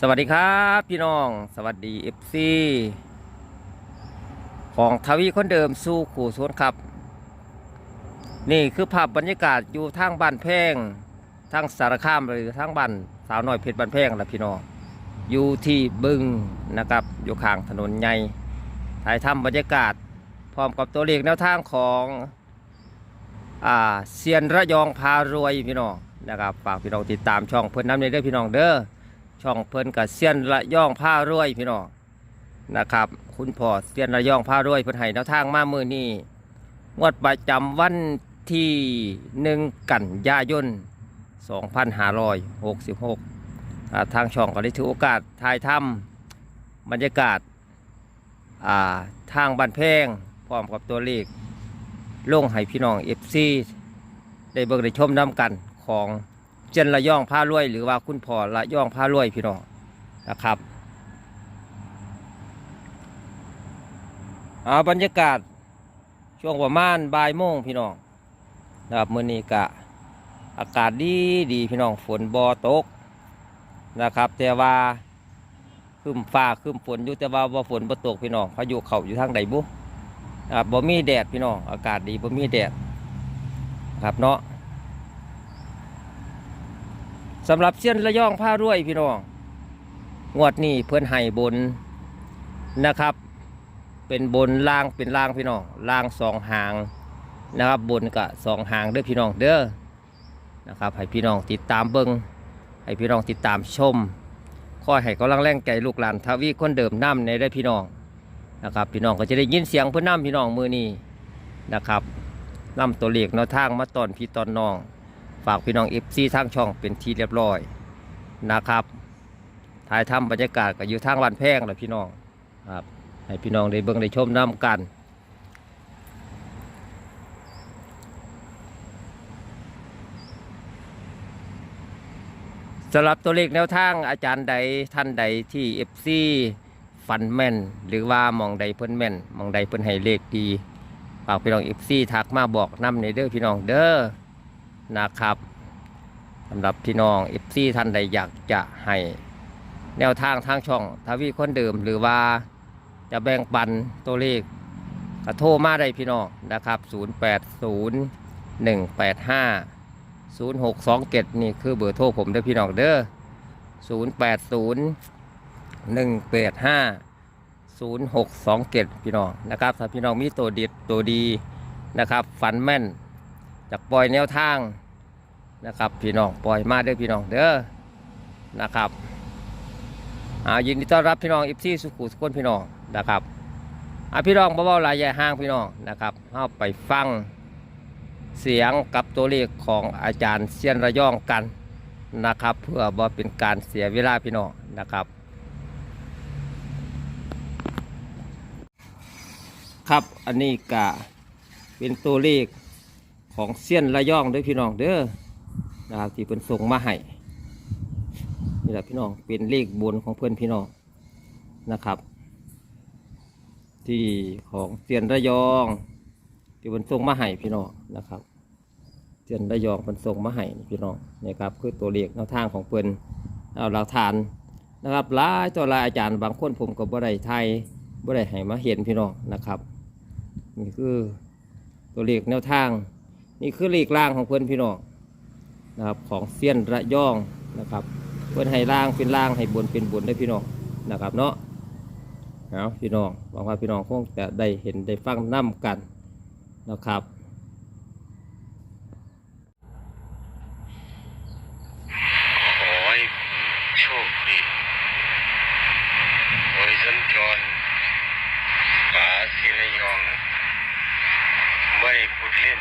สวัสดีครับพี่น้อง สวัสดีเอฟซีของทวีคนเดิมสู้ขู่สวนครับ นี่คือภาพบรรยากาศอยู่ทางบ้านแพงทางสารคามหรือทางบ้านสาวน้อยเพชรบ้านแพงนะพี่น้องอยู่ที่บึงนะครับอยู่ข้างถนนใหญ่ถ่ายทำบรรยากาศ พร้อมกับตัวเลขแนวทางของอ่าเซียนระยองพารวยพี่น้องนะครับฝากพี่น้องติดตามช่องเพื่อนน้ำในเด้อพี่น้องเด้อ ช่องเพิ่นกับเซียนระย่องผ้ารวยพี่น้องนะครับ คุณพ่อเซียนระย่องผ้ารวยเพิ่นให้แนวทางมามือนี้งวดประจำวันที่หนึ่งกันยายน 2566อ่าทางช่องก็ได้ถือโอกาสถ่ายทำบรรยากาศาทางบ้านแพงพร้อมกับตัวเลขลงให้พี่น้อง FC ได้เบิกได้ชมน้ำกันของ เจนระย่องผ้ารวย หรือว่าคุณพ่อระย่องผ้ารวยพี่น้องนะครับเอาบรรยากาศช่วงประมาณบ่ายโมงพี่น้องนะครับมื้อนี้กะอากาศดีดีพี่น้องฝนบอตกนะครับแต่ว่าคืมฟ้าคืมฝนอยู่แต่ว่าบ่ฝนบ่ตกพี่น้องพายุเข้าอยู่ทางใดบุนะครับบ่มีแดดพี่น้องอากาศดีบ่มีแดดครับเนาะ สำหรับเส้นระย่องผ้ารวยพี่น้องงวดนี้เพื่อนให้บนนะครับ เป็นบนล่างเป็นล่างพี่น้องล่างสองหางนะครับบนกับสองหางเด้อพี่น้องเด้อนะครับให้พี่น้องติดตามเบิงให้พี่น้องติดตามชมคอยให้กำลังแรงใจลูกหลานทวีคนเดิมน้ำในได้พี่น้องนะครับพี่น้องก็จะได้ยินเสียงเพื่อนน้ำพี่น้องมือนี้นะครับน้ำตัวเลขแนวทางมาตอนพี่ตอนน้อง ฝากพี่น้องเอฟซีทางช่องเป็นที่เรียบร้อยนะครับถ่ายทำบรรยากาศก็อยู่ทางวันแพงแหละพี่น้องครับให้พี่น้องได้เบิ่งได้ชมน้ำกันสำหรับตัวเลขแนวทางอาจารย์ใดท่านใดที่เอฟซีฟันแม่น หรือว่ามองใดเพิ่นแม่นมองใดเพิ่นให้เลขดีฝากพี่น้องเอฟซีทักมาบอกน้ำในเด้อพี่น้องเด้อ นะครับสำหรับพี่น้องเอฟซีท่านใดอยากจะให้แนวทางทางช่องทวีคนเดิมหรือว่าจะแบ่งปันตัวเลขก็โทรมาได้พี่น้องนะครับ 080 185 0627 นี่คือเบอร์โทรผมเด้อพี่น้องเด้อ080 185 0627 พี่น้องนะครับถ้าพี่น้องมีตัวดีตัวดีนะครับ ฝันแม่น จากปล่อยแนวทางนะครับพี่น้องปล่อยมาเด้อพี่น้องเด้อนะครับอายินดีต้อนรับพี่น้องอิฟซี่สุขุสุขนพี่น้องนะครับอาพี่น้องเบาๆลายใหญ่ห้างพี่น้องนะครับเข้าไปฟังเสียงกับตัวเลขของอาจารย์เซียนระยองกันนะครับ เพื่อบ่เป็นการเสียเวลาพี่น้องนะครับ ครับอันนี้กะเป็นตัวเลข ของเซียนระยองด้วยพี่น้องเด้อนะครับที่เพิ่นส่งมาให้นี่แหละพี่น้องเป็นเลขบนของเพื่อนพี่น้องนะครับ ที่ของเซียนระยอง ที่เพิ่นส่งมาให้พี่น้องนะครับเซียนระยองเพิ่นส่งมาให้พี่น้องนะครับคือตัวเลขแนวทางของเพิ่อนเอาหลักฐานนะครับหลายตัวลายอาจารย์บางคนผมก็บ่ได้ไทยบ่ได้ให้มาเห็นพี่น้องนะครับนี่คือตัวเลขแนวทาง นี่คือเลขล่างของเพื่อนพี่น้องนะครับของเซียนระยองนะครับ เพื่อนให้ล่างเป็นล่างให้บนเป็นบนได้พี่น้องนะครับเนาะเอาพี่น้องหวังว่าพี่น้องคงจะได้เห็นได้ฟังน้ำกันนะครับ ขอให้โชคดีโดยสัญจรป่าศิระยอง ไม่พูดเล่น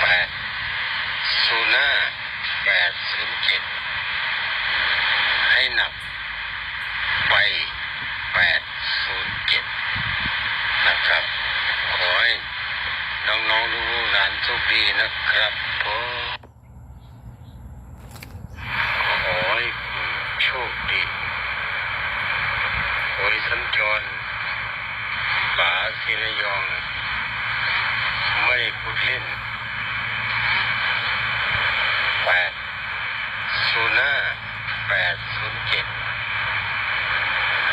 แปดศูนย์ห้าแปดศูนย์ เจ็ดให้หนักไปแปดศูนย์เจ็ดนะครับ ขอให้น้องๆลูกหลานโชคดีนะครับผมขอให้คุณโชคดีโดยสัญจรป่าศิรยอง ไม่ได้พูด ศูนย์ห้าแปดศูนย์เจ็ด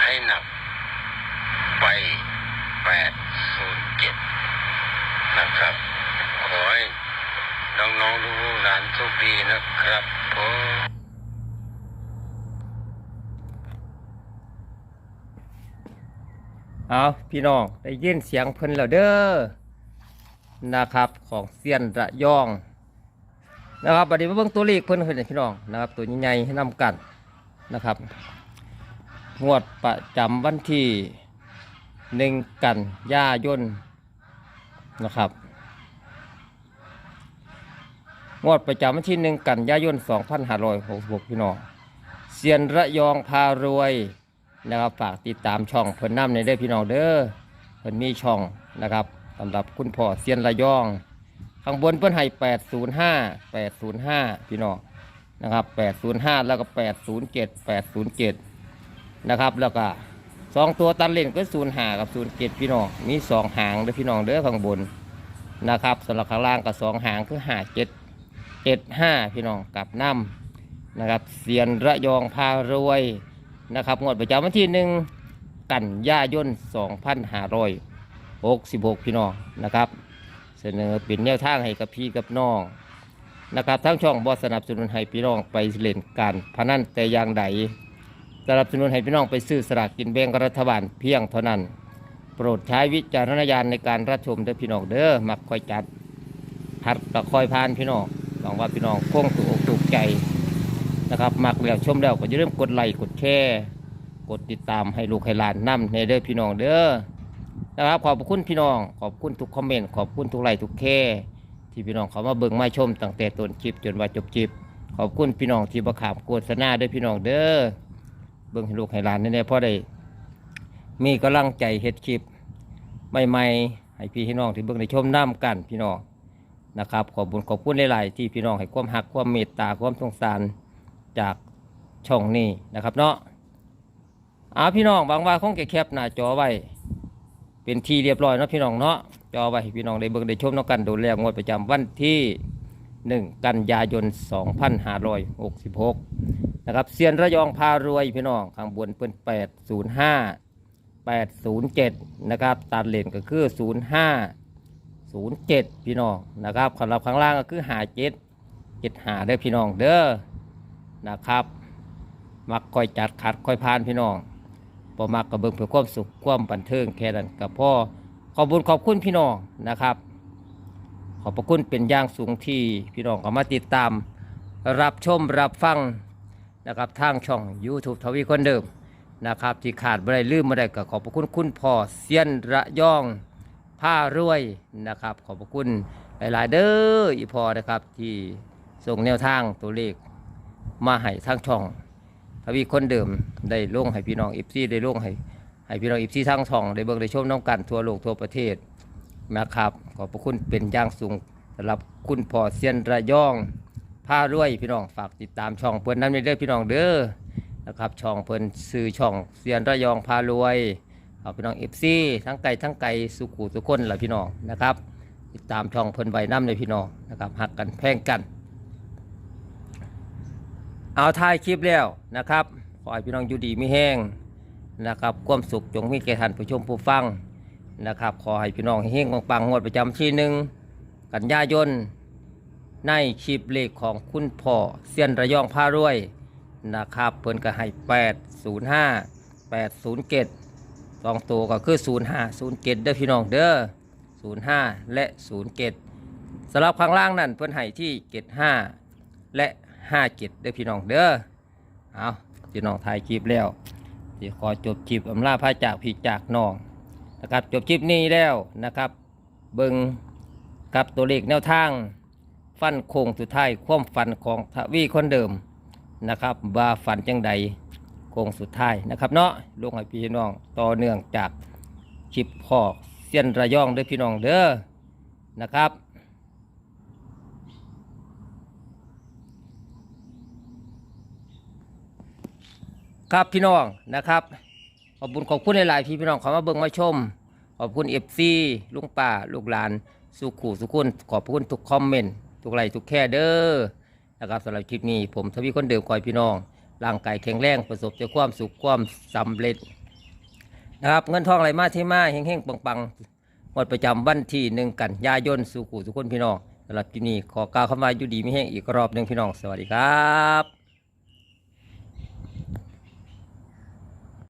ให้หนักไปแปดศูนย์เจ็ดนะครับ ขอให้น้องๆรู้หลานทุกดีนะครับผมเอาพี่น้องได้ยินเสียงเพิ่นแล้วเด้อนะครับของเซียนระยอง นะครับบัดนี้มาเบิ่งตัวเลขเพิ่นเพิ่นพี่น้องนะครับ ตัวใหญ่ๆให้นำกันนะครับ งวดประจำวันที่หนึ่งกันยายนนะครับ งวดประจำวันที่หนึ่งกันยายน 2566 พี่น้องเซียนระยองพารวยนะครับฝากติดตามช่องเพิ่นน้ำในเด้อพี่น้องเด้อเพิ่นมีช่องนะครับสำหรับคุณพ่อเซียนระยอง ข้างบนเพิ่นให้805 805พี่น้องนะครับ805แล้วก็807 807นะครับ แล้วก็สองตัวตันเล่นก็05กับ07พี่น้องมีสองหางเด้อพี่น้องเด้อข้างบนนะครับสำหรับข้างล่างก็สองหางคือ57 75พี่น้องกับน้ำนะครับเสียนระยองพารวยนะครับงวดประจำวันที่หนึ่งกันยายน 2566 พี่น้องนะครับ เสนอเป็นแนวทางให้กับพี่กับน้องนะครับทั้งช่องบอสนับสนุนให้พี่น้องไปเล่นการพนันแต่อย่างใดสนับสนุนให้พี่น้องไปซื้อสลากกินแบ่งรัฐบาลเพียงเท่านั้น โปรดใช้วิจารณญาณในการรับชมเด้อพี่น้องเด้อมักคอยจัดพัดกระคอยพานพี่น้องหวังว่าพี่น้องคงถูกอกถูกใจนะครับมักแล้วชมแล้วก็อย่าลืมกดไลค์กดแชร์กดติดตามให้ลูกให้หลานนํในเด้อพี่น้องเด้อ นะครับ ขอบคุณพี่น้อง ขอบคุณทุกคอมเมนต์ ขอบคุณทุกไลค์ทุกแค่ที่พี่น้องเขามาเบิ่งมาชมตั้งแต่ต้นคลิปจนว่าจบคลิป ขอบคุณพี่น้องที่ประขามโฆษณาด้วยพี่น้องเด้อ เบิ่งให้ลูกให้หลานแน่ๆเพราะได้มีกำลังใจเฮ็ดคลิปใหม่ๆให้พี่ให้น้องที่เบิ่งได้ชมน้ำกันพี่น้องนะครับ ขอบคุณขอบคุณหลายๆที่พี่น้องให้ความหักความเมตตาความสงสารจากช่องนี้นะครับเนาะอาพี่น้องบางว่าคงจะแคปหน้าจอไว้ เป็นที่เรียบร้อยเนาะพี่น้องเนาะจอไว้พี่น้องได้เบิ่งได้ชมเนาะกันโดนแล้วงวดประจำวันที่ 1 กันยายน 2566 นะครับเซียนระยองพารวยพี่น้องข้างบนเป็น 805 807 นะครับตัดเลนก็คือ 05 07 พี่น้องนะครับสำหรับข้างล่างก็คือ57 75เด้อพี่น้องเด้อนะครับ มักค่อยจัดขัดค่อยพานพี่น้อง พอมากกับเบิ่งเพื่อความสุขความบันเทิงแค่นั้นกับพ่อขอบคุญขอบคุณพี่น้องนะครับ ขอบพระคุณเป็นอย่างสูงที่พี่น้องก็มาติดตาม รับชมรับฟังนะครับทางช่อง YouTube ทวีคนเดิมนะครับที่ขาดไม่ได้ลืมไม่ได้ก็ขอบพระคุณคุณพ่อเซียนระย่องผ้ารวยนะครับ ขอบพระคุณหลายๆเด้ออีพอนะครับที่ส่งแนวทางตัวเลขมาให้ทางช่อง ทวีคนเดิมได้ลงให้พี่น้องอิฟซีได้ลงให้ให้พี่น้องอิฟซีทั้งช่องได้เบิ่งได้ชมน้องกันทั่วโลกทั่วประเทศนะครับ ขอบพระคุณเป็นอย่างสูงสำหรับคุณพ่อเซียนระยองผ้ารวยพี่น้องฝากติดตามช่องเพิ่นนั้นไปเด้อพี่น้องเด้อนะครับช่องเพิ่นซื้อช่องเซียนระยองพารวยเอาพี่น้องเอฟซีทั้งไกลทั้งไกลสุขุทุกคนล่ะพี่น้องนะครับ ติดตามช่องเพิ่นไว้น้ำเลยพี่น้องนะครับหักกันแพ่งกัน เอาถ่ายคลิปแล้วนะครับ ขอให้พี่น้องอยู่ดีไม่แห้งนะครับความสุขจงมีแก่ท่านผู้ชมผู้ฟังนะครับ ขอให้พี่น้องเฮงๆปังๆงวดประจำที่หนึ่งกันยายนในคลิปเลขของคุณพ่อเซียนระยองพารวยนะครับ เพิ่นก็ให้805 807สองตัวก็คือ 05 07เด้อพี่น้องเด้อ05 และ 07สำหรับข้างล่างนั่นเพิ่นให้ที่ 75 และ ห้าเจ็ดเด้อพี่น้องเด้อเอาพี่น้องถ่ายคลิปแล้วที่ขอจบคลิปอำลาพระจากพี่จากน้องนะครับจบคลิปนี้แล้วนะครับ เบิงกับตัวเลขแนวทาง ฟันโค้งสุดท้ายความฝันของทวีคนเดิมนะครับว่าฝันจังใดโค้งสุดท้ายนะครับเนาะลงให้พี่น้องต่อเนื่องจากคลิปพ่อเสี้ยนระยองเด้อพี่น้องเด้อนะครับ ครับพี่น้องนะครับขอบคุณขอบคุณหลายๆพี่พี่น้องเขอมาเบิ่งมาชม ขอบคุณเอฟซีลุงป่าลูกหลาน สุขูสุขุนขอบคุณทุกคอมเมนต์ทุกไลค์ทุกแค่เด้อนะครับสำหรับคลิปนี้ผมทวีคนเดิมคอยพี่น้อง ร่างกายแข็งแรงประสบแต่ความสุขความสำเร็จนะครับเงินทองไหลมาเทมาเฮงๆปังๆหมดประจำวันที่หนึ่งกันยายนสุขูสุขุนพี่น้องสำหรับที่นี่ขอกล่าวคำว่าอยู่ดีไม่แห้งอีกรอบหนึ่งพี่น้องสวัสดีครับ